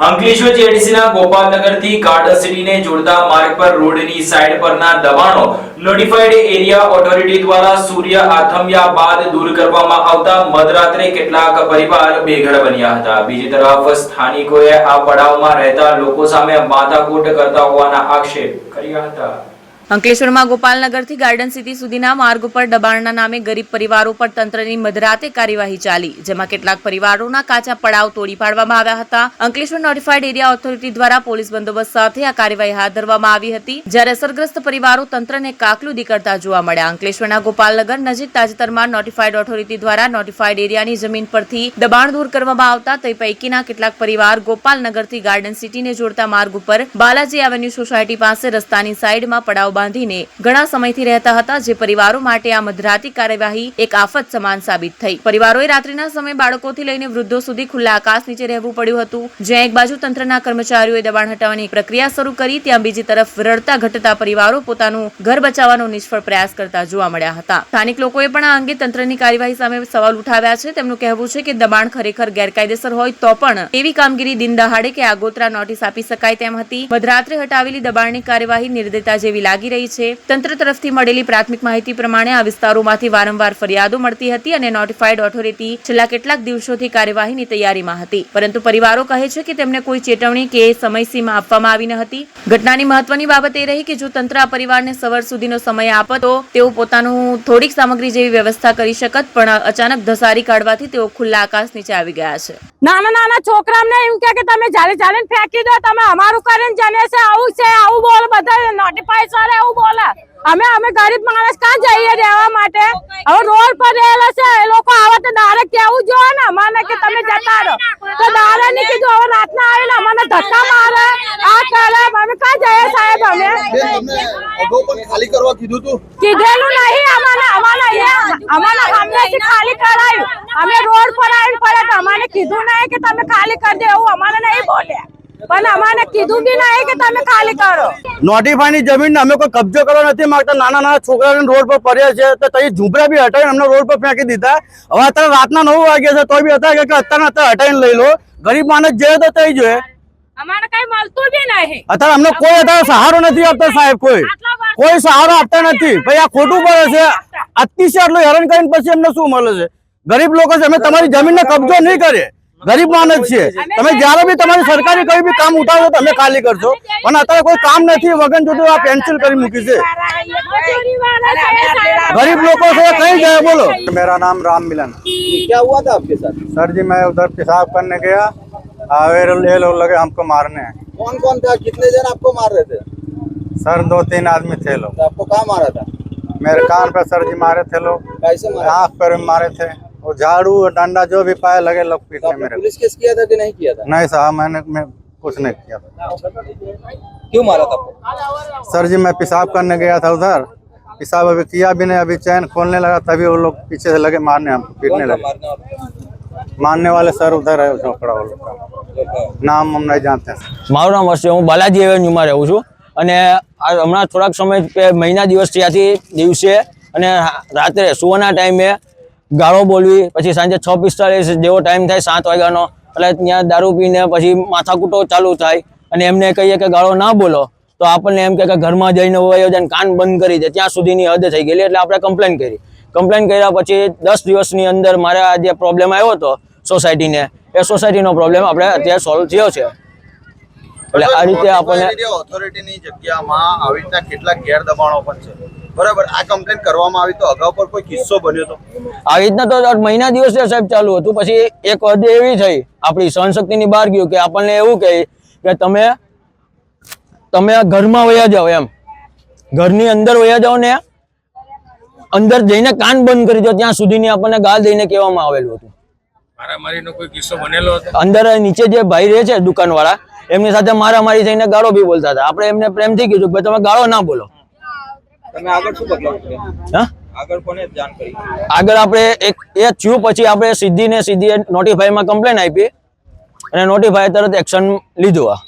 Ankleshwar જેડીસીના ગોપાલનગરથી garden સિટીને જોડતા માર્ગ પર રોડની સાઈડ પરના દબાણો નોટિફાઈડ એરિયા ઓથોરિટી દ્વારા સૂર્ય આથમ્યા બાદ દૂર કરવામાં આવતા મધરાત્રે કેટલાક પરિવાર બેઘર બન્યા હતા. બીજી તરફ સ્થાનિકોએ આ પડાવમાં રહેતા લોકો સામે માથાકૂટ કરતા હોવાના આક્ષેપ કર્યા હતા. અંકલેશ્વરમાં ગોપાલનગરથી ગાર્ડન સિટી સુધીના માર્ગ ઉપર દબાણના નામે ગરીબ પરિવારો પર તંત્રની મધરાતે કાર્યવાહી ચાલી, જેમાં કેટલાક પરિવારોના કાચા પડાવ તોડી પાડવામાં આવ્યા હતા. અંકલેશ્વર નોટિફાઈડ એરિયા ઓથોરિટી દ્વારા પોલીસ બંદોબસ્ત સાથે આ કાર્યવાહી હાથ ધરવામાં આવી હતી, જ્યારે અસરગ્રસ્ત પરિવારો તંત્રને કાકલુદી કરતા જોવા મળ્યા. અંકલેશ્વરના ગોપાલનગર નજીક તાજેતરમાં નોટિફાઈડ ઓથોરિટી દ્વારા નોટિફાઈડ એરિયાની જમીન પરથી દબાણ દૂર કરવામાં આવતા તે પૈકીના કેટલાક પરિવાર ગોપાલનગરથી ગાર્ડન સિટીને જોડતા માર્ગ ઉપર બાલાજી એવન્યુ સોસાયટી પાસે રસ્તાની સાઈડમાં પડાવ બાંધીને ઘણા સમયથી રહેતા હતા, જે પરિવારો માટે આ મધરાતી કાર્યવાહી એક આફત સમાન સાબિત થઈ. પરિવારોએ રાત્રિના સમયે બાળકોથી લઈને વૃદ્ધો સુધી ખુલ્લા આકાશ નીચે રહેવું પડ્યું હતું, જ્યાં એક બાજુ તંત્રના કર્મચારીઓએ દબાણ હટાવવાની પ્રક્રિયા શરૂ કરી, ત્યાં બીજી તરફ રડતા ઘટતા પરિવારો પોતાનું ઘર બચાવવાનો નિષ્ફળ પ્રયાસ કરતા જોવા મળ્યા હતા. સ્થાનિક લોકોએ પણ આ અંગે તંત્રની કાર્યવાહી સામે સવાલ ઉઠાવ્યા છે. તેમનું કહેવું છે કે દબાણ ખરેખર ગેરકાયદેસર હોય તો પણ એવી કામગીરી દિન દહાડે કે આગોતરા નોટિસ આપી શકાય તેમ હતી. મધરાત્રે હટાવેલી દબાણની કાર્યવાહી નિર્દયતા જેવી લાગી રહી છે. તંત્ર તરફથી મળેલી પ્રાથમિક માહિતી પ્રમાણે આ વિસ્તારોમાંથી વારંવાર ફરિયાદો મળતી હતી અને નોટિફાઈડ ઓથોરિટી છેલ્લા કેટલાક દિવસોથી કાર્યવાહીની તૈયારીમાં હતી. પરંતુ પરિવારો કહે છે કે તેમને કોઈ ચેતવણી કે સમયસીમા આપવામાં આવી ન હતી. ઘટનાની મહત્વની બાબત એ રહી કે જો તંત્ર આ પરિવારને સવાર સુધીનો સમય આપત તો તેઓ પોતાનું થોડીક સામગ્રી જેવી વ્યવસ્થા કરી શકત, પણ અચાનક ધસારી કાઢવાથી તેઓ ખુલ્લા આકાશ નીચે આવી ગયા છે. નાના નાના છોકરાઓને એમ કે તમે જાળી જાળીને ફેંકી દો, તમે અમારું કરીને જને છે, આવું છે, આવું બોલ બધા નોટિફાઈ એવું બોલે? અમે અમે ગરીબ માણસ ક્યાં જઈએ રહેવા માટે? હવે રોડ પર રહેલા છે એ લોકો આવે તો દારે કેવું જોઈએ ને? અમારે કે તમે જતા રહો. તો દારે ની કીધું હવે રાતના આવીને અમને ધક્કા મારે. આ કરે અમે ક્યાં જઈએ સાહેબ અમે? ખાલી કરવા કીધું તું. કીધેલું નહીં અમારે અમારે અહીંયા અમાને હમણાંથી ખાલી કરાયું. અમે રોડ પર આવીને પડે તો અમારે કીધું નહીં કે તમે ખાલી કરી દો એવું અમારે નહીં બોલ્યા પણ અમાને કીધું બી નહીં કે તમે ખાલી કરો. નોટિફાઈની જમીન અમે કોઈ કબજો કરવા નથી માંગતા નાના નાના છોકરાઓને રોડ પર પડ્યા છે તો તઈ ઝૂંપડા બી હટાવીને અમને રોડ પર ફેંકી દીધા. હવે અત્યારે રાતના નવ વાગ્યા છે તો બી અત્યારે કે અત્યારે અત્યારે હટાવીને લઈ લો. ગરીબ માણસ જે તો તઈ જોઈએ. અમારે કઈ મળતું બી નહીં. અત્યારે અમને કોઈ અત્યારે સહારો નથી આપતો સાહેબ કોઈ. કોઈ સહારો આપતા નથી. ભાઈ આ ખોટું પડે છે. અતિશય આટલું હેરાન કરીને પછી અમને શું મળે છે? ગરીબ લોકો છે અમે તમારી જમીનને કબજો નહીં કરીએ ગરીબ માણસ છે તમે જ્યારે બી તમારી સરકારી કોઈ બી કામ ઉઠાવો તો અમે ખાલી કરશો પણ અત્યારે કોઈ કામ નથી વગન જોતું આ પેન્સિલ કરી મૂકી છે મજૂરી વાળા છે, સાહેબ. गरीब लोगों से कहीं गए बोलो मेरा नाम राम मिलन क्या हुआ था आपके साथ सर जी मैं उधर पेशाब करने गया आवेर ये लोग लगे हमको मारने कौन कौन था कितने जन आपको मार रहे थे सर दो तीन आदमी थे लोग तो आपको कहाँ मारा था मेरे कान पे सर जी मारे थे लोग कैसे मारा आँख पर भी मारे थे वो झाड़ू और डंडा जो भी पाए लगे लोग तो पीटने आपने मेरे को। पुलिस केस किया था कि नहीं किया था नहीं साहब मैंने मैं कुछ नहीं किया था क्यों मारा था आपको सर जी मैं पेशाब करने गया था उधर पेशाब अभी किया भी नहीं अभी चैन खोलने लगा तभी वो लोग पीछे से लगे मारने हमको पीटने कौन था लगे मारने वाला मारने वाले सर उधर है झोपड़ा वो लोग का नाम हम नहीं जानते हैं મારું નામ હર્ષ છે હું બાલાજી એવન્યુમાં રહું છું અને આ હમણાં થોડાક સમય કે મહિના દિવસ ત્યાંથી દિવસે અને રાત્રે સુવાના ટાઈમે ગાળો બોલવી પછી સાંજે છ પિસ્તાળીસ જેવો ટાઈમ થાય સાત વાગ્યાનો. એટલે ત્યાં દારૂ પીને પછી માથાકૂટો ચાલુ થાય અને એમને કહીએ કે ગાળો ના બોલો તો આપણને એમ કે ઘરમાં જઈને વયો જાય કાન બંધ કરી દે ત્યાં સુધીની હદ થઈ ગયેલી. એટલે આપણે કમ્પ્લેન કરી. કમ્પ્લેન કર્યા પછી દસ દિવસની અંદર મારે આ જે પ્રોબ્લેમ આવ્યો હતો સોસાયટીને એ સોસાયટીનો પ્રોબ્લેમ આપણે અત્યારે સોલ્વ થયો છે. એટલે આ રીતે આપણને ઓથોરિટીની જગ્યામાં આવી રીતના કેટલાક ગેરદબાણો પણ છે. બરાબર આ કમ્પ્લેન કરવામાં આવી તો અગાઉ પર કોઈ કિસ્સો બન્યો તો? આવી રીતના તો મહિના દિવસે સાહેબ ચાલુ હતું પછી એક હદ એવી થઈ. આપણી સહનશક્તિની બહાર ગયું કે આપણને એવું કહે કે તમે તમે આ ઘરમાં વયા જાઓ એમ. ઘરની અંદર વયા જાઓ ને અંદર જઈને કાન બંધ કરી દો ત્યાં સુધીની આપણને ગાળ દઈને કહેવામાં આવેલું હતું. મારામારીનો કોઈ કિસ્સો બનેલો હતો? અંદર નીચે જે ભાઈ રહે છે દુકાનવાળા એમની સાથે મારામારી થઈને ગાળો બી બોલતા હતા. આપણે એમને પ્રેમથી કીધું કે તમે ગાળો ના બોલો. આગળ આપણે એક એ થયું પછી આપણે સીધી ને સીધી નોટિફાઈમાં કમ્પ્લેન આપી અને નોટિફાઈ તરત એક્શન લીધું આ.